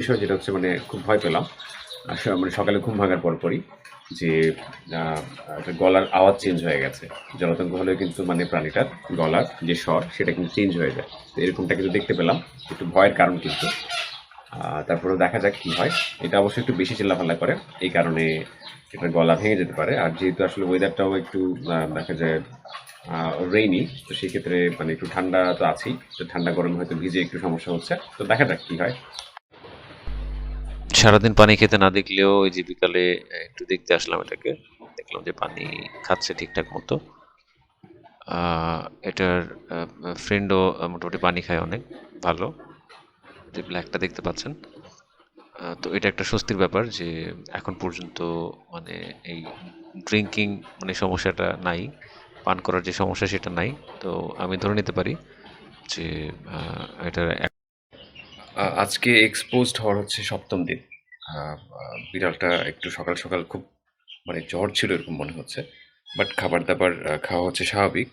বিষয় যেটা হচ্ছে মানে খুব ভয় পেলাম। মানে সকালে ঘুম ভাঙার পরপরই যে গলার আওয়াজ চেঞ্জ হয়ে গেছে। জলাতঙ্ক হলে কিন্তু মানে প্রাণীটার গলার যে স্বর, সেটা কিন্তু চেঞ্জ হয়ে যায়। তো এরকমটা কিন্তু দেখতে পেলাম, একটু ভয়ের কারণ কিন্তু। তারপরে দেখা যাক কি হয়। এটা অবশ্যই একটু বেশি চিল্লাফাল্লা করে, এই কারণে এটা গলা ভেঙে যেতে পারে। আর যেহেতু আসলে ওয়েদারটাও একটু দেখা যায় রেইনি তো সেক্ষেত্রে মানে একটু ঠান্ডা তো আছেই। তো ঠান্ডা গরম হয়তো ভিজে একটু সমস্যা হচ্ছে। তো দেখা যাক কি হয়। সারাদিন পানি খেতে না দেখলেও ওই যে বিকালে একটু দেখতে আসলাম এটাকে। দেখলাম যে পানি খাচ্ছে ঠিকঠাক মতো। এটার ফ্রেন্ডও মোটামুটি পানি খায় অনেক, ভালো। যে ব্ল্যাকটা দেখতে পাচ্ছেন। তো এটা একটা স্বস্তির ব্যাপার যে এখন পর্যন্ত মানে এই ড্রিঙ্কিং মানে সমস্যাটা নাই, পান করার যে সমস্যা সেটা নাই। তো আমি ধরে নিতে পারি যে এটার আজকে এক্সপোজড হওয়ার হচ্ছে সপ্তম দিন। বিড়ালটা একটু সকাল সকাল খুব মানে জ্বর ছিল এরকম মনে হচ্ছে বাট খাবার দাবার খাওয়া হচ্ছে স্বাভাবিক।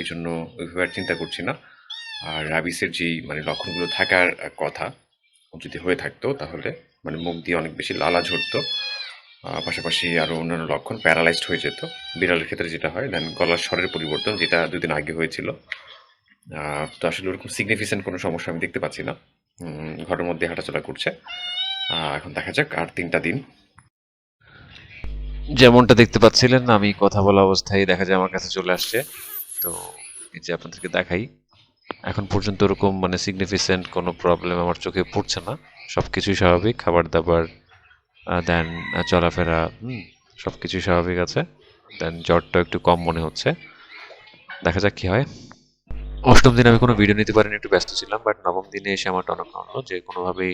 এই জন্য ওইভাবে আর চিন্তা করছি না। আর র্যাবিসের যেই মানে লক্ষণগুলো থাকার কথা যদি হয়ে থাকতো তাহলে মানে মুখ দিয়ে অনেক বেশি লালা ঝরতো। পাশাপাশি আরও অন্যান্য লক্ষণ প্যারালাইজড হয়ে যেত। বিড়ালের ক্ষেত্রে যেটা হয় দেন গলার স্বরের পরিবর্তন যেটা দুদিন আগে হয়েছিল। তো আসলে ওরকম সিগনিফিকেন্ট কোনো সমস্যা আমি দেখতে পাচ্ছি না। ঘরের মধ্যে হাঁটাচলা করছে। এখন দেখা যাক আর তিনটা দিন। যেমনটা দেখতে পাচ্ছিলেন, আমি কথা বলা অবস্থায় দেখা যায় আমার কাছে চলে আসছে। তো এই যে আপনাদেরকে দেখাই, এখন পর্যন্ত ওরকম মানে সিগনিফিসেন্ট কোনো প্রবলেম আমার চোখে পড়ছে না। সব কিছুই স্বাভাবিক খাবার দাবার দেন চলাফেরা সব কিছুই স্বাভাবিক আছে। দেন জ্বরটা একটু কম মনে হচ্ছে। দেখা যাক কী হয়। অষ্টম দিন আমি কোনো ভিডিও নিতে পারিনি, একটু ব্যস্ত ছিলাম বাট নবম দিনে এসে আমার টনক নড়লো যে কোনোভাবেই